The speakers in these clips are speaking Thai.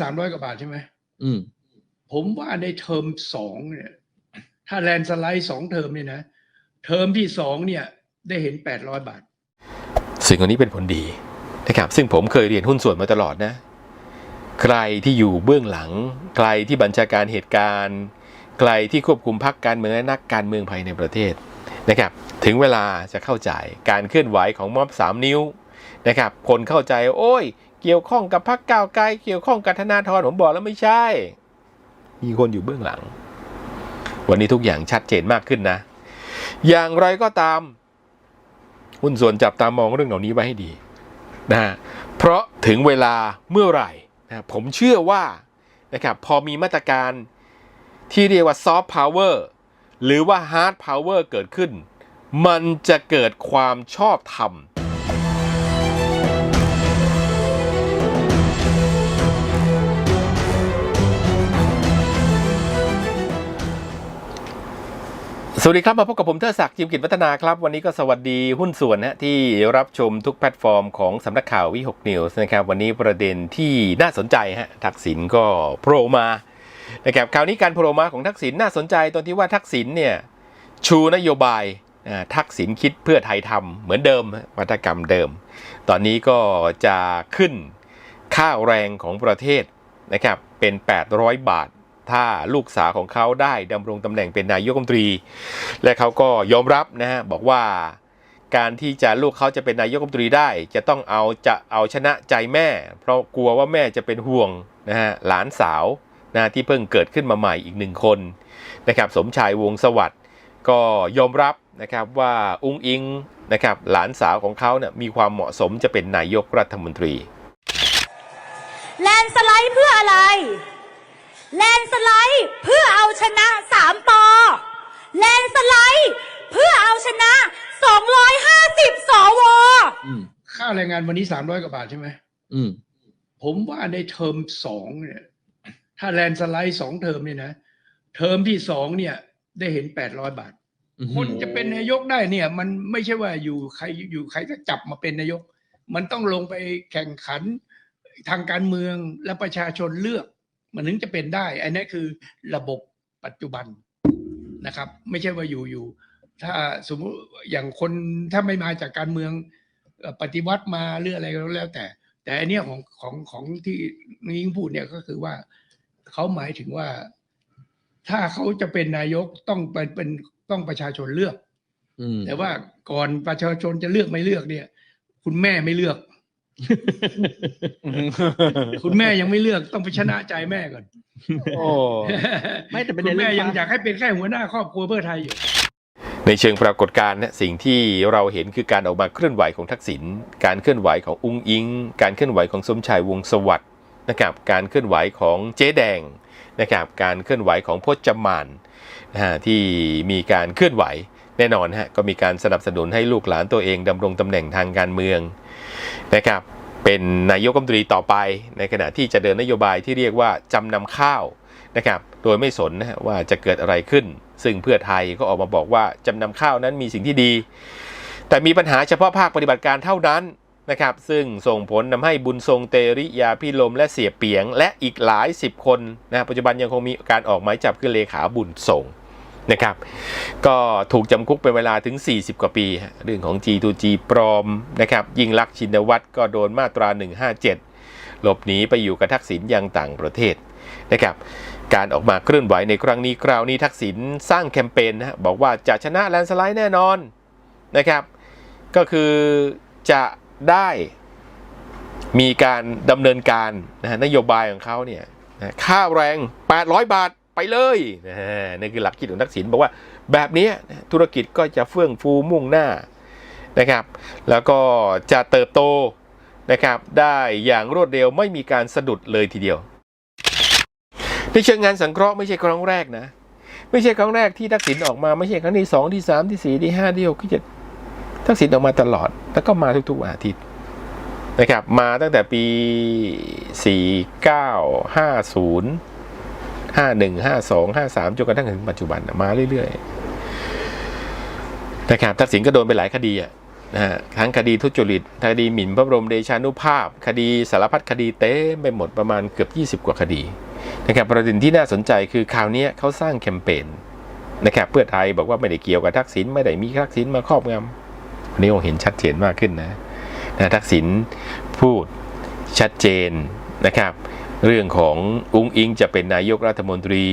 สามร้อยกว่าบาทใช่ไหมอืม ผมว่าในเทอมสองเนี่ย ถ้าแลนด์สไลด์สองเทอมเนี่ยนะ เทอมที่สองเนี่ย ได้เห็นแปดร้อยบาท สิ่งเหล่านี้เป็นผลดีนะครับ ซึ่งผมเคยเรียนหุ้นส่วนมาตลอดนะ ใครที่อยู่เบื้องหลัง ใครที่บัญชาการเหตุการณ์ ใครที่ควบคุมพรรคการเมืองและนักการเมืองภายในประเทศนะครับ ถึงเวลาจะเข้าใจการเคลื่อนไหวของม็อบสามนิ้ว นะครับคนเข้าใจโอ้ย เกี่ยวข้องกับพรรคก้าวไกลเกี่ยวข้องกับธนาธรผมบอกแล้วไม่ใช่ มีคนอยู่เบื้องหลัง วันนี้ทุกอย่างชัดเจนมากขึ้นนะ อย่างไรก็ตาม หุ้นส่วนจับตามองเรื่องเหล่านี้ไว้ให้ดีนะฮะเพราะถึงเวลาเมื่อไหร่นะผมเชื่อว่านะครับพอมีมาตรการที่เรียกว่าซอฟต์พาวเวอร์หรือว่าฮาร์ดพาวเวอร์เกิดขึ้น มันจะเกิดความชอบธรรม สวัสดีครับ มาพบกับผมเทอศักดิ์จิมกิจวัฒนาครับ วันนี้ก็สวัสดีหุ้นส่วนนะที่รับชมทุกแพลตฟอร์มของสำนักข่าววิหกนิวส์นะครับ วันนี้ประเด็นที่น่าสนใจฮะทักษิณก็โผล่มานะครับคราวนี้การโผล่มาของทักษิณน่าสนใจตรงที่ว่าทักษิณเนี่ยชูนโยบายทักษิณคิดเพื่อไทยทำเหมือนเดิมวัฒกรรมเดิม ตอนนี้ก็จะขึ้นค่าแรงของประเทศนะครับเป็น 800 บาท ถ้าลูกสาวของเขาได้ดำรงตำแหน่งเป็นนายกรัฐมนตรี และเขาก็ยอมรับนะฮะบอกว่าการที่จะลูกเขาจะเป็นนายกรัฐมนตรีได้ จะต้องเอาจะเอาชนะใจแม่ เพราะกลัวว่าแม่จะเป็นห่วงนะฮะหลานสาวนะที่เพิ่งเกิดขึ้นมาใหม่อีกหนึ่งคนนะครับสมชายวงสวัสด์ก็ยอมรับนะครับว่าอุ้งอิงนะครับหลานสาวของเขาเนี่ยมีความเหมาะสมจะเป็นนายกรัฐมนตรี แลนสไลด์เพื่ออะไร แลนด์สไลด์เพื่อเอาชนะสามปอแลนด์สไลด์เพื่อเอาชนะ250สวอืม ค่าแรงงานวันนี้สามร้อยกว่าบาทใช่ไหม อืม ผมว่าในเทอมสองเนี่ย ถ้าแลนด์สไลด์สองเทอมเนี่ยนะ เทอมที่สองเนี่ย ได้เห็นแปดร้อยบาท คนจะเป็นนายกได้เนี่ย มันไม่ใช่ว่าอยู่ใครอยู่ใครก็จับมาเป็นนายก มันต้องลงไปแข่งขันทางการเมืองและประชาชนเลือก มันถึงจะเป็นได้ อันนี้คือระบบปัจจุบันนะครับ ไม่ใช่ว่าอยู่อยู่ถ้าสมมุติอย่างคนถ้าไม่มาจากการเมืองเอ่อปฏิวัติมาหรืออะไรก็แล้วแต่ แต่อันเนี้ยของของของที่นิ้งพูดเนี่ยก็คือว่าเขาหมายถึงว่า ถ้าเขาจะเป็นนายกต้องเป็นเป็นต้องประชาชนเลือกอืมแต่ว่าก่อนประชาชนจะเลือกไม่เลือกเนี่ย คุณแม่ไม่เลือก คุณแม่ยังไม่เลือกต้องไปชนะใจแม่ก่อนโอ้ไม่แต่ประเด็คุนณแม่เรื่องยังอยากให้เป็นแค่หัวหน้าครอบครัวเพื่อไทยอยู่ในเชิงปรากฏการณ์เนี่ยสิ่งที่เราเห็นคือการออกมาเคลื่อนไหวของทักษิณการเคลื่อนไหวของอุ้งอิง การเคลื่อนไหวของสมชายวงศ์สวัสดิ์นะครับการเคลื่อนไหวของเจ๊แดงนะครับการเคลื่อนไหวของพจมานนะฮะที่มีการเคลื่อนไหว แน่นอนฮะก็มีการสนับสนุนให้ลูกหลานตัวเองดำรงตำแหน่งทางการเมืองนะครับเป็นนายกรัฐมนตรีต่อไป ในขณะที่จะเดินนโยบายที่เรียกว่าจำนำข้าวนะครับโดยไม่สนนะว่าจะเกิดอะไรขึ้น ซึ่งเพื่อไทยก็ออกมาบอกว่าจำนำข้าวนั้นมีสิ่งที่ดี แต่มีปัญหาเฉพาะภาคปฏิบัติการเท่านั้นนะครับซึ่งส่งผลทำให้บุญทรงเตริยาพิลมและเสียเปียง และอีกหลายสิบคนนะปัจจุบันยังคงมีการออกหมายจับคือเลขาบุญทรง นะครับ ก็ถูกจำคุกเป็นเวลาถึง 40 กว่าปี เรื่องของ G2G ปลอมนะครับ ยิ่งลักชินวัตรก็โดนมาตรา 157 หลบหนีไปอยู่กับทักษิณยังต่างประเทศนะครับ การออกมาเคลื่อนไหวในครั้งนี้คราวนี้ทักษิณสร้างแคมเปญนะบอกว่าจะชนะแลนด์สไลด์แน่นอนนะครับ ก็คือจะได้มีการดำเนินการนะนโยบายของเขาเนี่ยค่าแรง 800 บาท ไปเลยนี่คือหลักคิดของทักษิณบอกว่าแบบนี้ธุรกิจก็จะเฟื่องฟูมุ่งหน้านะครับ แล้วก็จะเติบโตนะครับได้อย่างรวดเร็วไม่มีการสะดุดเลยทีเดียว ในเชิงงานสังเคราะห์ไม่ใช่ครั้งแรกนะ ไม่ใช่ครั้งแรกที่ทักษิณออกมาไม่ใช่ครั้งที่สองที่สามที่สี่ที่ห้าที่หกที่เจ็ดทักษิณออกมาตลอด แล้วก็มาทุกๆอาทิตย์นะครับ มาตั้งแต่ปีสี่เก้า ห้าหนึ่งห้าสองห้าสามจนกระทั่งถึงปัจจุบันมาเรื่อยๆนะครับทักษิณก็โดนไปหลายคดีอะนะฮะทั้งคดีทุจริตคดีหมิ่นพระบรมเดชานุภาพ คดีสารพัดคดีเต็มไปหมดประมาณเกือบ 20 กว่าคดีนะครับประเด็นที่น่าสนใจคือคราวนี้เขาสร้างแคมเปญนะครับเพื่อไทยบอกว่าไม่ได้เกี่ยวกับทักษิณไม่ได้มีทักษิณมาครอบงำอันนี้เราเห็นชัดเจนมากขึ้นนะนะทักษิณพูดชัดเจนนะครับ เรื่องของอุ้งอิงจะเป็นนายกรัฐมนตรี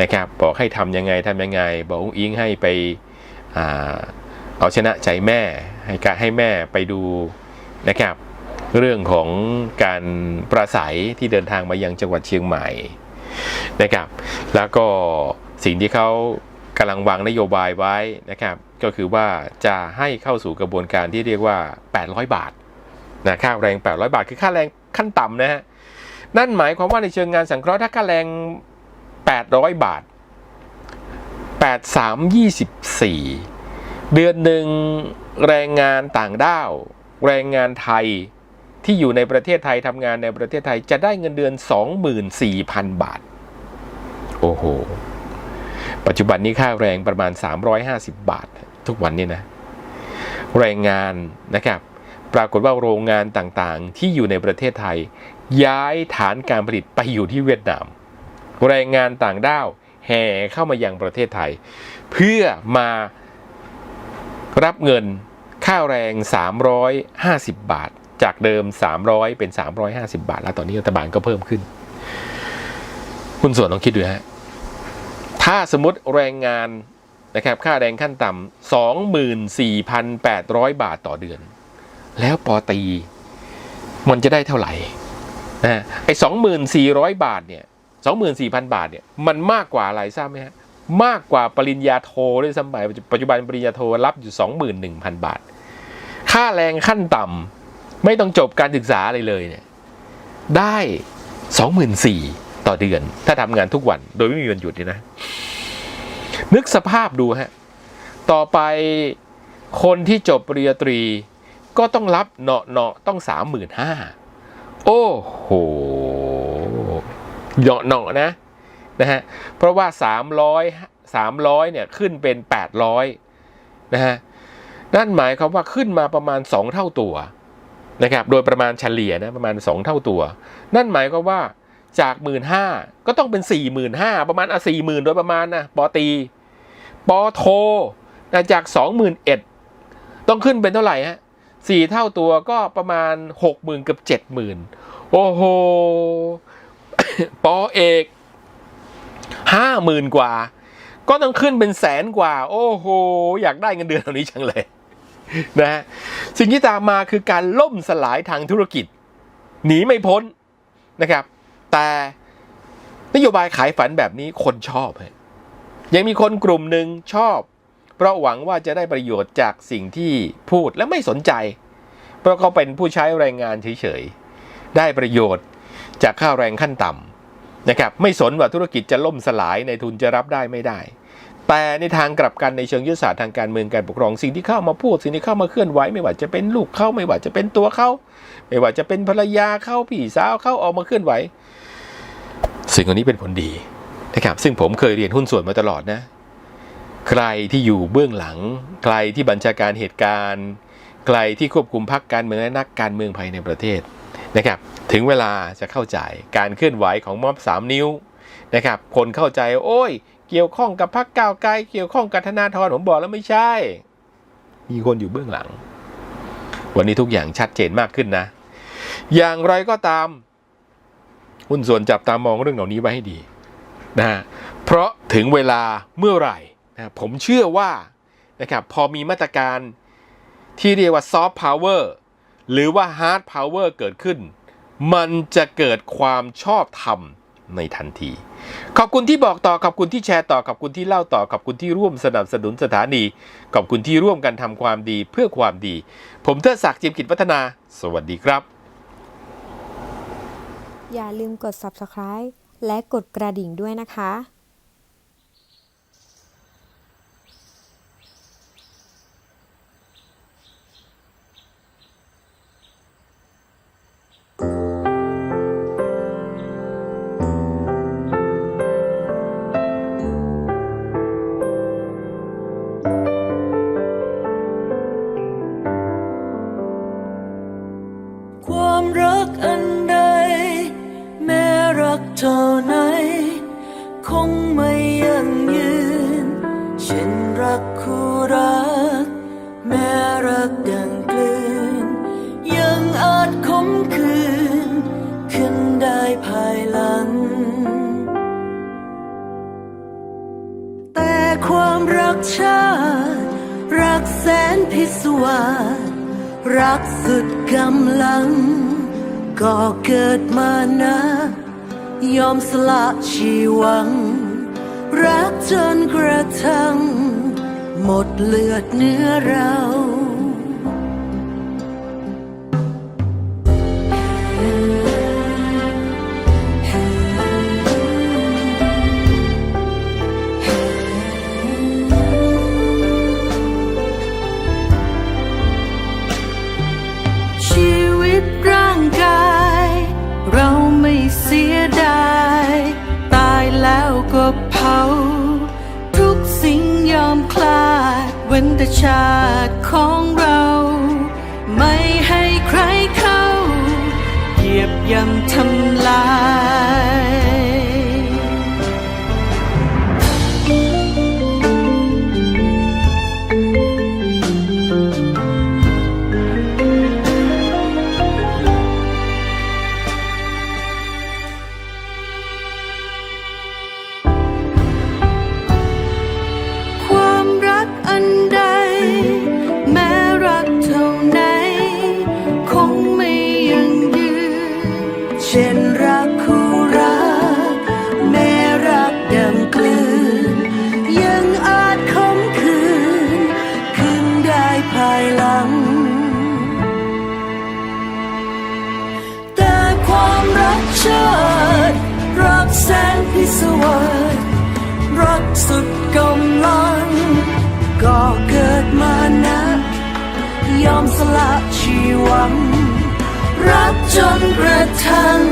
นะครับบอกให้ทำยังไงทำยังไง บอกอุ้งอิงให้ไปอเอาชนะใจแม่ ให้การให้แม่ไปดูนะครับ เรื่องของการประสัยที่เดินทางมายังจังหวัดเชียงใหม่นะครับ แล้วก็สิ่งที่เขากำลังวางนโยบายไว้นะครับ ก็คือว่าจะให้เข้าสู่กระบวนการที่เรียกว่า 800 บาทนะค่าแรง 800 บาท คือค่าแรงขั้นต่ำนะฮะ นั่นหมายความว่าในเชิงงานสังเคราะห์ถ้าค่าแรง 800 บาท 8 3 24 เดือนหนึ่งแรงงานต่างด้าว แรงงานไทยที่อยู่ในประเทศไทยทำงานในประเทศไทยจะได้เงินเดือน 24,000 บาท โอ้โห ปัจจุบันนี้ค่าแรงประมาณ 350 บาท ทุกวันนี้นะ แรงงานนะครับ ปรากฏว่าโรงงานต่างๆ ที่อยู่ในประเทศไทย ย้ายฐานการผลิตไปอยู่ที่เวียดนาม แรงงานต่างด้าวแห่เข้ามายังประเทศไทย เพื่อมารับเงินค่าแรง 350 บาท จากเดิม 300 เป็น 350 บาท แล้วตอนนี้รัฐบาลก็เพิ่มขึ้น คุณส่วนต้องคิดดูฮะ ถ้าสมมติแรงงานนะครับค่าแรงขั้นต่ำ24,800 บาทต่อเดือน แล้วปอตี มันจะได้เท่าไหร่ นะไอ้สองหมื่นสี่ร้อยบาทเนี่ยสองหมื่นสี่พันบาทเนี่ยมันมากกว่าอะไรทราบไหมฮะมากกว่าปริญญาโทด้วยซ้ำไปปัจจุบันปริญญาโทรับอยู่สองหมื่นหนึ่งพันบาท ค่าแรงขั้นต่ำไม่ต้องจบการศึกษาอะไรเลยเนี่ยได้สองหมื่นสี่ต่อเดือน ถ้าทำงานทุกวันโดยไม่มีวันหยุดนี่นะ นึกสภาพดูฮะต่อไปคนที่จบปริญญาตรีก็ต้องรับเนาะเนาะต้องสามหมื่นห้า โอ้โหเนาะเนาะนะนะฮะเพราะว่าสามร้อยสามร้อยเนี่ยขึ้นเป็นแปดร้อยนะฮะนั่นหมายความว่าขึ้นมาประมาณสองเท่าตัวนะครับโดยประมาณเฉลี่ยนะประมาณสองเท่าตัว นั่นหมายความว่าจากหมื่นห้าก็ต้องเป็นสี่หมื่นห้าประมาณอะสี่หมื่นโดยประมาณนะปอตีปอโทนะจากสองหมื่นเอ็ดต้องขึ้นเป็นเท่าไหร่ฮะ สี่เท่าตัวก็ประมาณหกหมื่นกับเจ็ดหมื่นโอ้โหปอเอกห้าหมื่นกว่า ก็ต้องขึ้นเป็นแสนกว่า โอ้โห อยากได้เงินเดือนเท่านี้จังเลยนะฮะสิ่งที่ตามมาคือการล่มสลายทางธุรกิจ หนีไม่พ้นนะครับ แต่นโยบายขายฝันแบบนี้คนชอบยังมีคนกลุ่มหนึ่งชอบ เพราะหวังว่าจะได้ประโยชน์จากสิ่งที่พูดและไม่สนใจ เพราะเขาเป็นผู้ใช้แรงงานเฉยๆ ได้ประโยชน์จากค่าแรงขั้นต่ำนะครับไม่สนว่าธุรกิจจะล่มสลายในทุนจะรับได้ไม่ได้ แต่ในทางกลับกันในเชิงยุทธศาสตร์ทางการเมืองการปกครองสิ่งที่เข้ามาพูด สิ่งที่เข้ามาเคลื่อนไหวไม่ว่าจะเป็นลูกเขาไม่ว่าจะเป็นตัวเขาไม่ว่าจะเป็นภรรยาเขาพี่สาวเขาออกมาเคลื่อนไหว สิ่งเหล่านี้เป็นผลดีนะครับซึ่งผมเคยเรียนหุ้นส่วนมาตลอดนะ ใครที่อยู่เบื้องหลัง ใครที่บัญชาการเหตุการณ์ ใครที่ควบคุมพรรคการเมืองและนักการเมืองภายในประเทศนะครับถึงเวลาจะเข้าใจการเคลื่อนไหวของม็อบสามนิ้วนะครับคนเข้าใจโอ้ย เกี่ยวข้องกับพรรคก้าวไกลเกี่ยวข้องกับธนาธรผมบอกแล้วไม่ใช่ มีคนอยู่เบื้องหลัง วันนี้ทุกอย่างชัดเจนมากขึ้นนะ อย่างไรก็ตามหุ้นส่วนจับตามองเรื่องเหล่านี้ไว้ให้ดีนะฮะเพราะถึงเวลาเมื่อไหร่ นะผมเชื่อว่านะครับพอมีมาตรการที่เรียกว่าซอฟต์พาวเวอร์หรือว่าฮาร์ดพาวเวอร์เกิดขึ้น มันจะเกิดความชอบธรรมในทันที ขอบคุณที่บอกต่อ ขอบคุณที่แชร์ต่อ ขอบคุณที่เล่าต่อ ขอบคุณที่ร่วมสนับสนุนสถานี ขอบคุณที่ร่วมกันทำความดีเพื่อความดี ผมเทิดศักดิ์จิมกิจพัฒนา สวัสดีครับ อย่าลืมกด subscribe และกดกระดิ่งด้วยนะคะ แสนพิศวาสรักสุดกำลัง ก็เกิดมานะ ยอมสละชีวัง รักจนกระทั่ง หมดเลือดเนื้อเรา ไม่เสียดาย ตายแล้วก็เผา ทุกสิ่งยอมคลาด เว้นแต่ชาติของเรา ไม่ให้ใครเข้า เหยียบย่ำทำลาย พิสวาสรักสุดกำลัง ก็เกิดมานะยอมสละชีวัง รักจนกระทั่ง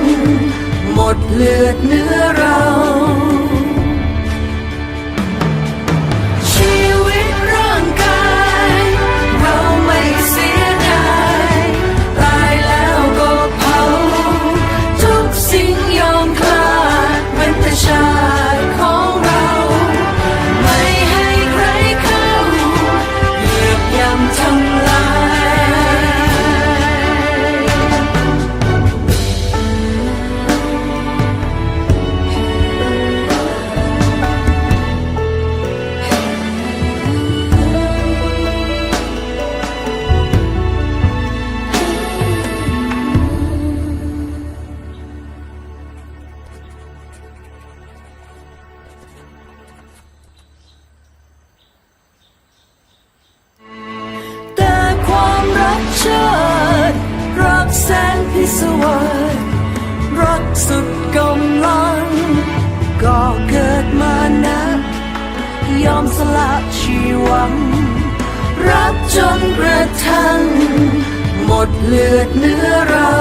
หมดเลือดเนื้อเรา หวัง รักจนกระทั่ง หมดเลือดเนื้อเรา